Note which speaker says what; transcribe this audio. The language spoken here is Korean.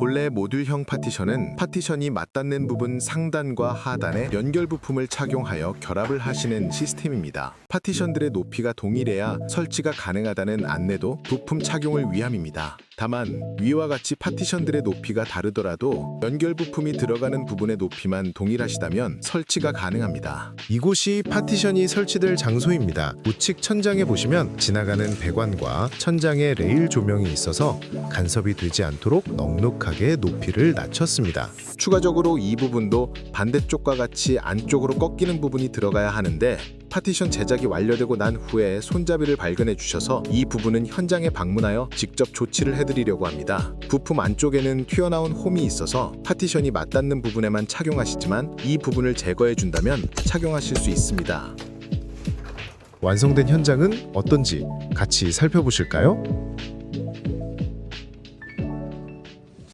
Speaker 1: 본래 모듈형 파티션은 파티션이 맞닿는 부분 상단과 하단에 연결 부품을 착용하여 결합을 하시는 시스템입니다. 파티션들의 높이가 동일해야 설치가 가능하다는 안내도 부품 착용을 위함입니다. 다만 위와 같이 파티션들의 높이가 다르더라도 연결 부품이 들어가는 부분의 높이만 동일하시다면 설치가 가능합니다.
Speaker 2: 이곳이 파티션이 설치될 장소입니다. 우측 천장에 보시면 지나가는 배관과 천장에 레일 조명이 있어서 간섭이 되지 않도록 넉넉하게 높이를 낮췄습니다.
Speaker 1: 추가적으로 이 부분도 반대쪽과 같이 안쪽으로 꺾이는 부분이 들어가야 하는데 파티션 제작이 완료되고 난 후에 손잡이를 발견해 주셔서 이 부분은 현장에 방문하여 직접 조치를 해드리려고 합니다. 부품 안쪽에는 튀어나온 홈이 있어서 파티션이 맞닿는 부분에만 착용하시지만 이 부분을 제거해 준다면 착용하실 수 있습니다.
Speaker 2: 완성된 현장은 어떤지 같이 살펴보실까요?